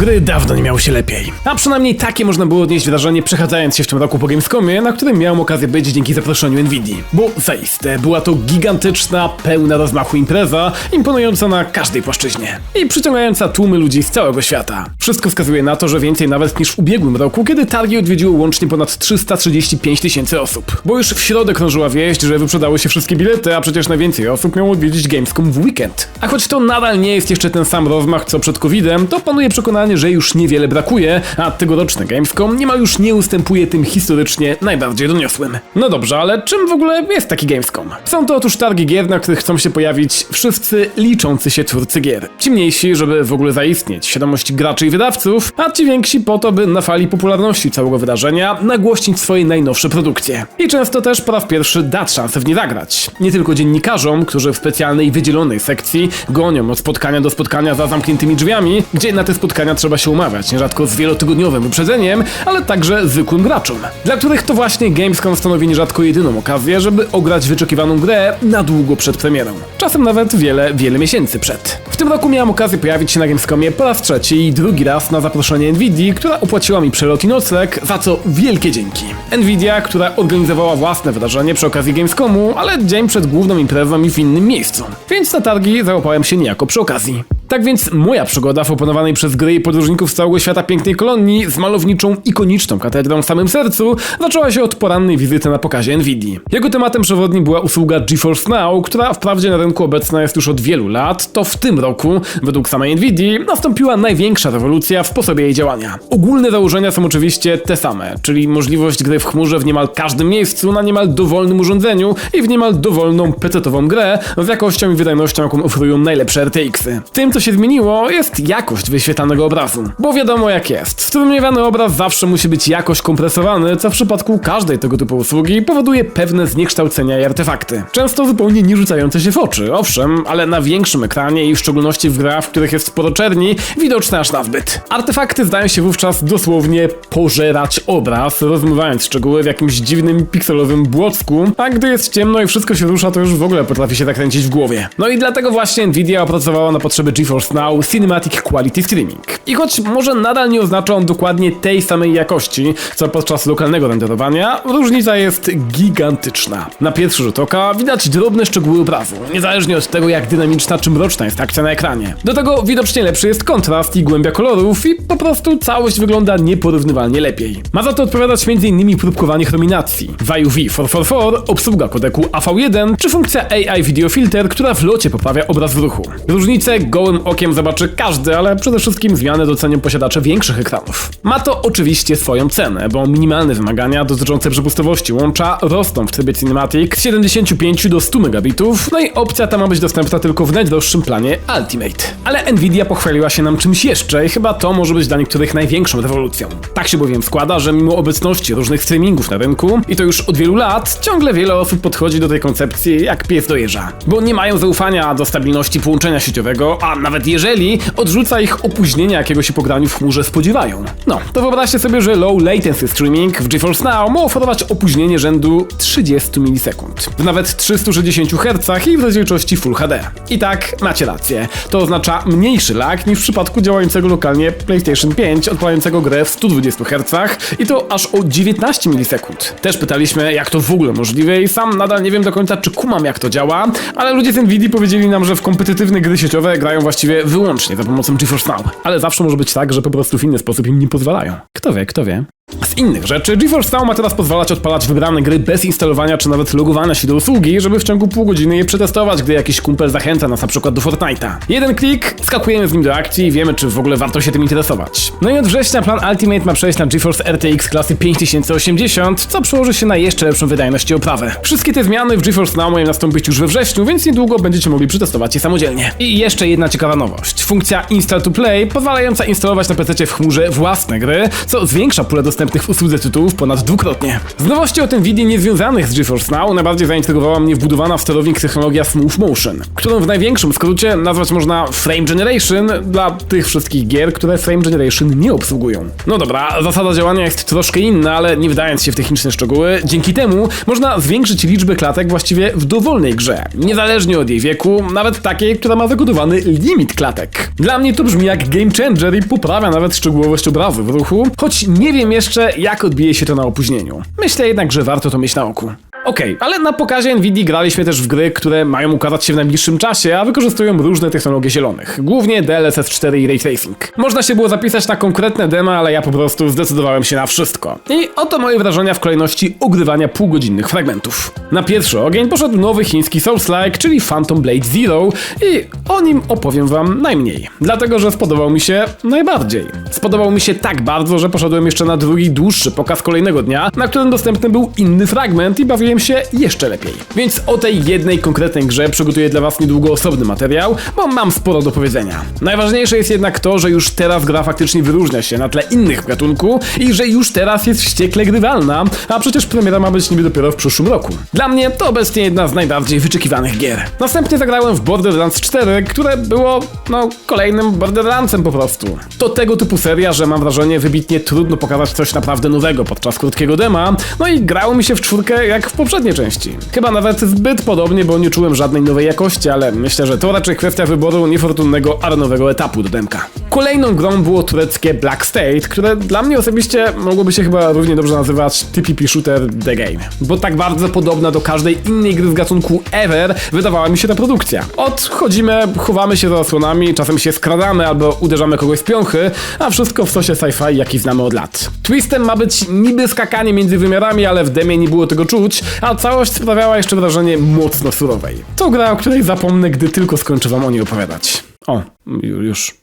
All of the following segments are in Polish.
Gry dawno nie miało się lepiej. A przynajmniej takie można było odnieść wrażenie przechadzając się w tym roku po Gamescomie, na którym miałem okazję być dzięki zaproszeniu Nvidia. Bo zaiste była to gigantyczna, pełna rozmachu impreza, imponująca na każdej płaszczyźnie. I przyciągająca tłumy ludzi z całego świata. Wszystko wskazuje na to, że więcej nawet niż w ubiegłym roku, kiedy targi odwiedziło łącznie ponad 335 tysięcy osób. Bo już w środę krążyła wieść, że wyprzedały się wszystkie bilety, a przecież najwięcej osób miało odwiedzić Gamescom w weekend. A choć to nadal nie jest jeszcze ten sam rozmach co przed covidem, to panuje przekonanie, że już niewiele brakuje, a tegoroczny Gamescom niemal już nie ustępuje tym historycznie najbardziej doniosłym. No dobrze, ale czym w ogóle jest taki Gamescom? Są to otóż targi gier, na których chcą się pojawić wszyscy liczący się twórcy gier. Ci mniejsi, żeby w ogóle zaistnieć, świadomość graczy i wydawców, a ci więksi po to, by na fali popularności całego wydarzenia nagłośnić swoje najnowsze produkcje. I często też po raz pierwszy dać szansę w nie zagrać. Nie tylko dziennikarzom, którzy w specjalnej wydzielonej sekcji gonią od spotkania do spotkania za zamkniętymi drzwiami, gdzie na te spotkania trzeba się umawiać, nierzadko z wielotygodniowym wyprzedzeniem, ale także zwykłym graczom, dla których to właśnie Gamescom stanowi nierzadko jedyną okazję, żeby ograć wyczekiwaną grę na długo przed premierą. Czasem nawet wiele, wiele miesięcy przed. W tym roku miałem okazję pojawić się na Gamescomie po raz trzeci i drugi raz na zaproszenie Nvidia, która opłaciła mi przelot i nocleg, za co wielkie dzięki. Nvidia, która organizowała własne wydarzenie przy okazji Gamescomu, ale dzień przed główną imprezą i w innym miejscu. Więc na targi załapałem się niejako przy okazji. Tak więc moja przygoda w oponowanej przez gry i podróżników z całego świata pięknej kolonii z malowniczą, ikoniczną katedrą w samym sercu zaczęła się od porannej wizyty na pokazie Nvidia. Jego tematem przewodnim była usługa GeForce Now, która wprawdzie na rynku obecna jest już od wielu lat, to w tym roku, według samej Nvidia, nastąpiła największa rewolucja w sposobie jej działania. Ogólne założenia są oczywiście te same, czyli możliwość gry w chmurze w niemal każdym miejscu, na niemal dowolnym urządzeniu i w niemal dowolną PC-ową grę z jakością i wydajnością, jaką oferują najlepsze RTX-y. Tym, co się zmieniło, jest jakość wyświetlanego obrazu. Bo wiadomo jak jest. Strumieniowany obraz zawsze musi być jakoś kompresowany, co w przypadku każdej tego typu usługi powoduje pewne zniekształcenia i artefakty. Często zupełnie nie rzucające się w oczy, owszem, ale na większym ekranie i w szczególności w grach, w których jest sporo czerni, widoczne aż nazbyt. Artefakty zdają się wówczas dosłownie pożerać obraz, rozmywając szczegóły w jakimś dziwnym pikselowym błocku, a gdy jest ciemno i wszystko się rusza, to już w ogóle potrafi się zakręcić w głowie. No i dlatego właśnie Nvidia opracowała na potrzeby GeForce Now Cinematic Quality Streaming. I choć może nadal nie oznacza on dokładnie tej samej jakości, co podczas lokalnego renderowania, różnica jest gigantyczna. Na pierwszy rzut oka widać drobne szczegóły obrazu, niezależnie od tego jak dynamiczna czy mroczna jest akcja na ekranie. Do tego widocznie lepszy jest kontrast i głębia kolorów i po prostu całość wygląda nieporównywalnie lepiej. Ma za to odpowiadać m.in. próbkowanie chrominacji, VUV 444, obsługa kodeku AV1 czy funkcja AI Video Filter, która w locie poprawia obraz w ruchu. Różnice gołym okiem zobaczy każdy, ale przede wszystkim zmiany docenią posiadacze większych ekranów. Ma to oczywiście swoją cenę, bo minimalne wymagania dotyczące przepustowości łącza rosną w trybie Cinematic z 75 do 100 megabitów, no i opcja ta ma być dostępna tylko w najdroższym planie Ultimate. Ale Nvidia pochwaliła się nam czymś jeszcze i chyba to może być dla niektórych największą rewolucją. Tak się bowiem składa, że mimo obecności różnych streamingów na rynku, i to już od wielu lat, ciągle wiele osób podchodzi do tej koncepcji jak pies do jeża. Bo nie mają zaufania do stabilności połączenia sieciowego, a nawet jeżeli, odrzuca ich opóźnienia, jakiego się po graniu w chmurze spodziewają. No, to wyobraźcie sobie, że low latency streaming w GeForce Now ma oferować opóźnienie rzędu 30 milisekund. W nawet 360 Hz i w rozdzielczości Full HD. I tak, macie rację. To oznacza mniejszy lag niż w przypadku działającego lokalnie PlayStation 5 odpalającego grę w 120 Hz i to aż o 19 milisekund. Też pytaliśmy, jak to w ogóle możliwe i sam nadal nie wiem do końca, czy kumam jak to działa, ale ludzie z Nvidia powiedzieli nam, że w kompetytywne gry sieciowe grają właściwie wyłącznie za pomocą GeForce Now. Ale zawsze może być tak, że po prostu w inny sposób im nie pozwalają. Kto wie, kto wie. Z innych rzeczy, GeForce Now ma teraz pozwalać odpalać wybrane gry bez instalowania czy nawet logowania się do usługi, żeby w ciągu pół godziny je przetestować, gdy jakiś kumpel zachęca nas na przykład do Fortnite'a. Jeden klik, skakujemy z nim do akcji i wiemy, czy w ogóle warto się tym interesować. No i od września plan Ultimate ma przejść na GeForce RTX klasy 5080, co przełoży się na jeszcze lepszą wydajność i oprawę. Wszystkie te zmiany w GeForce Now mają nastąpić już we wrześniu, więc niedługo będziecie mogli przetestować je samodzielnie. I jeszcze jedna ciekawa nowość. Funkcja Install to Play pozwalająca instalować na PC w chmurze własne gry, co zwiększa pulę dostępności dostępnych w usłudze tytułów ponad dwukrotnie. Z nowości od Nvidia niezwiązanych z GeForce Now najbardziej zaintrygowała mnie wbudowana w sterownik technologia Smooth Motion, którą w największym skrócie nazwać można Frame Generation dla tych wszystkich gier, które Frame Generation nie obsługują. No dobra, zasada działania jest troszkę inna, ale nie wdając się w techniczne szczegóły, dzięki temu można zwiększyć liczbę klatek właściwie w dowolnej grze, niezależnie od jej wieku, nawet takiej, która ma zakodowany limit klatek. Dla mnie to brzmi jak game changer i poprawia nawet szczegółowość obrazu w ruchu, choć nie wiem jeszcze jak odbije się to na opóźnieniu. Myślę jednak, że warto to mieć na oku. Okej, ale na pokazie Nvidia graliśmy też w gry, które mają ukazać się w najbliższym czasie, a wykorzystują różne technologie zielonych, głównie DLSS 4 i Ray Tracing. Można się było zapisać na konkretne demo, ale ja po prostu zdecydowałem się na wszystko. I oto moje wrażenia w kolejności ogrywania półgodzinnych fragmentów. Na pierwszy ogień poszedł nowy chiński Souls-like, czyli Phantom Blade Zero i o nim opowiem wam najmniej, dlatego że spodobał mi się najbardziej. Spodobał mi się tak bardzo, że poszedłem jeszcze na drugi, dłuższy pokaz kolejnego dnia, na którym dostępny był inny fragment i bawiłem się jeszcze lepiej. Więc o tej jednej konkretnej grze przygotuję dla was niedługo osobny materiał, bo mam sporo do powiedzenia. Najważniejsze jest jednak to, że już teraz gra faktycznie wyróżnia się na tle innych w gatunku i że już teraz jest wściekle grywalna, a przecież premiera ma być niby dopiero w przyszłym roku. Dla mnie to obecnie jedna z najbardziej wyczekiwanych gier. Następnie zagrałem w Borderlands 4, które było, no, kolejnym Borderlandsem po prostu. To tego typu seria, że mam wrażenie wybitnie trudno pokazać coś naprawdę nowego podczas krótkiego dema, no i grało mi się w czwórkę jak w poprzedniej części. Chyba nawet zbyt podobnie, bo nie czułem żadnej nowej jakości, ale myślę, że to raczej kwestia wyboru niefortunnego arenowego etapu do demka. Kolejną grą było tureckie Black State, które dla mnie osobiście mogłoby się chyba równie dobrze nazywać TPP Shooter The Game, bo tak bardzo podobna do każdej innej gry z gatunku ever wydawała mi się ta produkcja. Odchodzimy, chowamy się za osłonami, czasem się skradamy albo uderzamy kogoś z piąchy, a wszystko w sosie sci-fi, jaki znamy od lat. Twistem ma być niby skakanie między wymiarami, ale w demie nie było tego czuć, a całość sprawiała jeszcze wrażenie mocno surowej. To gra, o której zapomnę, gdy tylko skończę wam o niej opowiadać. O, ju- już.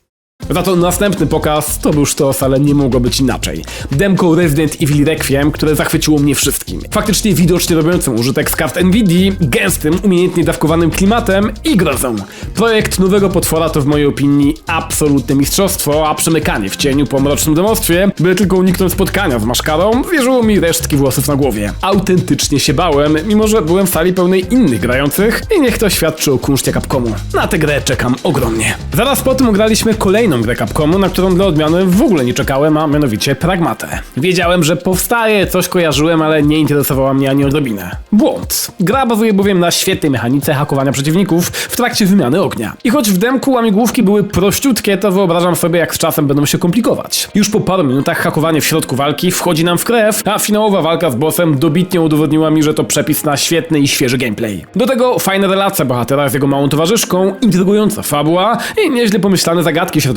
Za to następny pokaz to był sztos, ale nie mogło być inaczej. Demko Resident Evil Requiem, które zachwyciło mnie wszystkim. Faktycznie widocznie robiącym użytek z kart NVIDII, gęstym, umiejętnie dawkowanym klimatem i grozą. Projekt nowego potwora to w mojej opinii absolutne mistrzostwo, a przemykanie w cieniu po mrocznym domostwie, by tylko uniknąć spotkania z maszkarą, wierzyło mi resztki włosów na głowie. Autentycznie się bałem, mimo że byłem w sali pełnej innych grających i niech to świadczy o kunszcie Capcomu. Na tę grę czekam ogromnie. Zaraz po tym graliśmy kolejną grę Capcomu, na którą dla odmiany w ogóle nie czekałem, a mianowicie Pragmatę. Wiedziałem, że powstaje, coś kojarzyłem, ale nie interesowała mnie ani odrobinę. Błąd. Gra bazuje bowiem na świetnej mechanice hakowania przeciwników w trakcie wymiany ognia. I choć w demku łamigłówki były prościutkie, to wyobrażam sobie, jak z czasem będą się komplikować. Już po paru minutach hakowanie w środku walki wchodzi nam w krew, a finałowa walka z bossem dobitnie udowodniła mi, że to przepis na świetny i świeży gameplay. Do tego fajna relacja bohatera z jego małą towarzyszką, intrygująca fabuła i nieźle pomyślane zagadki środowiskowe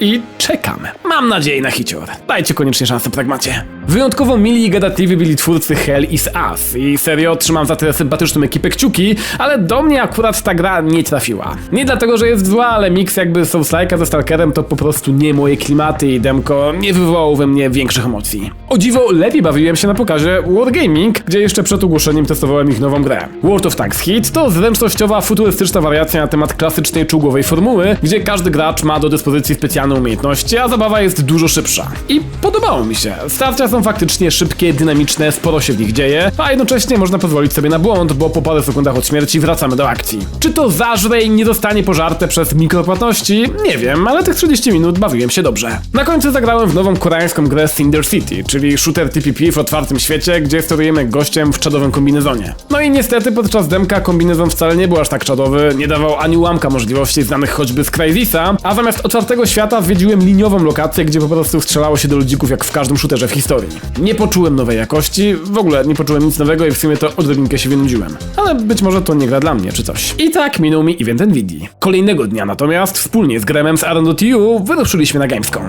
i czekamy. Mam nadzieję na hicior. Dajcie koniecznie szansę pragmacie. Wyjątkowo mili i gadatliwi byli twórcy Hell is Us i serio trzymam za tę sympatyczną ekipę kciuki, ale do mnie akurat ta gra nie trafiła. Nie dlatego, że jest zła, ale miks jakby Souls-like'a ze Stalkerem to po prostu nie moje klimaty i demko nie wywołało we mnie większych emocji. O dziwo, lepiej bawiłem się na pokazie Wargaming, gdzie jeszcze przed ogłoszeniem testowałem ich nową grę. World of Tanks Hit to zręcznościowa, futurystyczna wariacja na temat klasycznej czołgowej formuły, gdzie każdy gracz ma do dyspozycji specjalne umiejętności, a zabawa jest dużo szybsza. I podobało mi się. Starcia są faktycznie szybkie, dynamiczne, sporo się w nich dzieje, a jednocześnie można pozwolić sobie na błąd, bo po paru sekundach od śmierci wracamy do akcji. Czy to zażre i nie zostanie pożarte przez mikropłatności? Nie wiem, ale tych 30 minut bawiłem się dobrze. Na końcu zagrałem w nową koreańską grę Cinder City, czyli shooter TPP w otwartym świecie, gdzie sterujemy gościem w czadowym kombinezonie. No i niestety podczas demka kombinezon wcale nie był aż tak czadowy, nie dawał ani ułamka możliwości znanych choćby z Crysisa, a zamiast otwartego świata zwiedziłem liniową lokację, gdzie po prostu strzelało się do ludzików jak w każdym shooterze w historii. Nie poczułem nowej jakości, w ogóle nie poczułem nic nowego i w sumie to odrobinkę się wynudziłem. Ale być może to nie gra dla mnie, czy coś. I tak minął mi event Nvidia. Kolejnego dnia natomiast wspólnie z Gremem z Arno.tu wyruszyliśmy na Gamescom.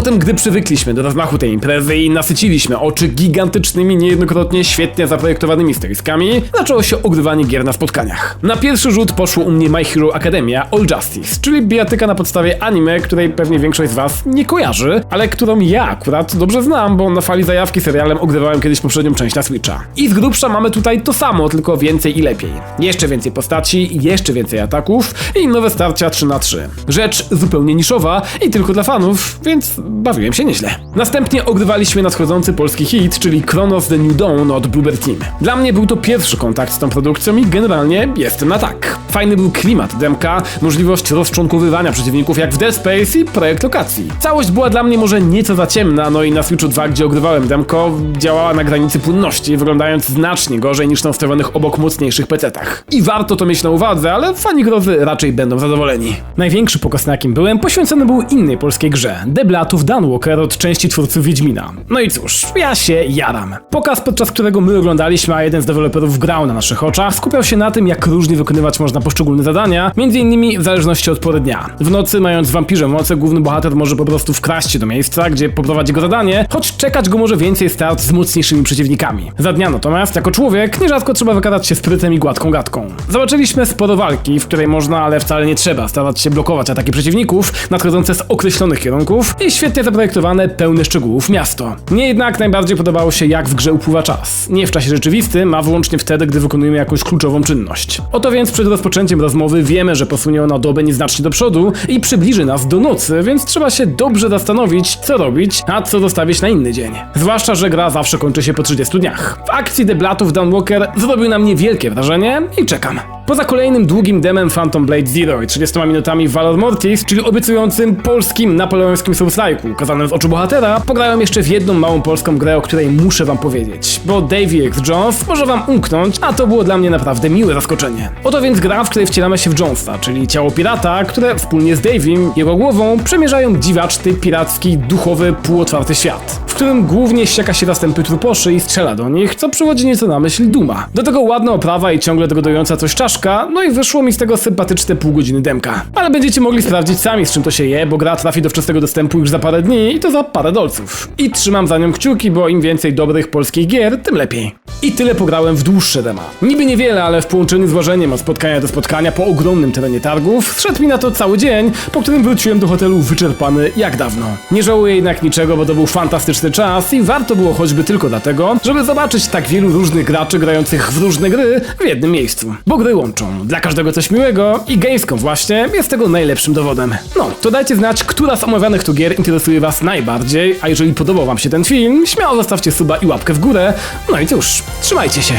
Potem, gdy przywykliśmy do rozmachu tej imprezy i nasyciliśmy oczy gigantycznymi, niejednokrotnie świetnie zaprojektowanymi stoiskami, zaczęło się ogrywanie gier na spotkaniach. Na pierwszy rzut poszło u mnie My Hero Academia All Justice, czyli bijatyka na podstawie anime, której pewnie większość z was nie kojarzy, ale którą ja akurat dobrze znam, bo na fali zajawki serialem ogrywałem kiedyś poprzednią część na Switcha. I z grubsza mamy tutaj to samo, tylko więcej i lepiej. Jeszcze więcej postaci, jeszcze więcej ataków i nowe starcia 3 na 3 Rzecz zupełnie niszowa i tylko dla fanów, więc bawiłem się nieźle. Następnie ogrywaliśmy nadchodzący polski hit, czyli Chronos The New Dawn od Bluebird Team. Dla mnie był to pierwszy kontakt z tą produkcją i generalnie jestem na tak. Fajny był klimat demka, możliwość rozczłonkowywania przeciwników jak w Dead Space i projekt lokacji. Całość była dla mnie może nieco za ciemna, no i na Switchu 2, gdzie ogrywałem demko, działała na granicy płynności, wyglądając znacznie gorzej niż na ustawionych obok mocniejszych pecetach. I warto to mieć na uwadze, ale fani grozy raczej będą zadowoleni. Największy pokaz na jakim byłem poświęcony był innej polskiej grze, Deblatów Dunwalker od części twórców Wiedźmina. No i cóż, ja się jaram. Pokaz, podczas którego my oglądaliśmy, a jeden z deweloperów grał na naszych oczach, skupiał się na tym, jak różnie wykonywać można poszczególne zadania, innymi w zależności od pory dnia. W nocy, mając wampirze moce, główny bohater może po prostu wkraść się do miejsca, gdzie poprowadzi go zadanie, choć czekać go może więcej start z mocniejszymi przeciwnikami. Za dnia natomiast, jako człowiek, nierzadko trzeba wykazać się sprytem i gładką gadką. Zobaczyliśmy sporo walki, w której można, ale wcale nie trzeba starać się blokować ataki przeciwników nadchodzące z określonych kierunków i świetnie zaprojektowane, pełne szczegółów miasto. Mnie jednak najbardziej podobało się, jak w grze upływa czas. Nie w czasie rzeczywistym, a wyłącznie wtedy, gdy wykonujemy jakąś kluczową czynność. Oto więc przed rozpoczęciem rozmowy wiemy, że posunie ona dobę nieznacznie do przodu i przybliży nas do nocy, więc trzeba się dobrze zastanowić, co robić, a co zostawić na inny dzień. Zwłaszcza, że gra zawsze kończy się po 30 dniach. W akcji deblatów Downwalker zrobił na mnie wielkie wrażenie i czekam. Poza kolejnym długim demem Phantom Blade Zero i 30 minutami Valor Mortis, czyli obiecującym polskim napoleońskim Souls-like'u, ukazanym z oczu bohatera, pograłem jeszcze w jedną małą polską grę, o której muszę wam powiedzieć, bo Davy X Jones może wam umknąć, a to było dla mnie naprawdę miłe zaskoczenie. Oto więc gra, w której wcielamy się w Jonesa, czyli ciało pirata, które wspólnie z Davim, jego głową, przemierzają dziwaczny, piracki, duchowy, półotwarty świat, w którym głównie ścieka się zastępy truposzy i strzela do nich, co przywodzi nieco na myśl Duma. Do tego ładna oprawa i ciągle dogodująca coś czaszka, no i wyszło mi z tego sympatyczne pół godziny demka. Ale będziecie mogli sprawdzić sami z czym to się je, bo gra trafi do wczesnego dostępu już za parę dni i to za parę dolców. I trzymam za nią kciuki, bo im więcej dobrych polskich gier, tym lepiej. I tyle pograłem w dłuższe dema. Niby niewiele, ale w połączeniu z łożeniem od spotkania do spotkania po ogromnym terenie targów, zszedł mi na to cały dzień, po którym wróciłem do hotelu wyczerpany jak dawno. Nie żałuję jednak niczego, bo to był fantastyczny czas i warto było choćby tylko dlatego, żeby zobaczyć tak wielu różnych graczy grających w różne gry w jednym miejscu. Bo gry łączą. Dla każdego coś miłego i Gamescom właśnie jest tego najlepszym dowodem. No, to dajcie znać, która z omawianych tu gier interesuje was najbardziej, a jeżeli podobał wam się ten film, śmiało zostawcie suba i łapkę w górę. No i cóż, trzymajcie się.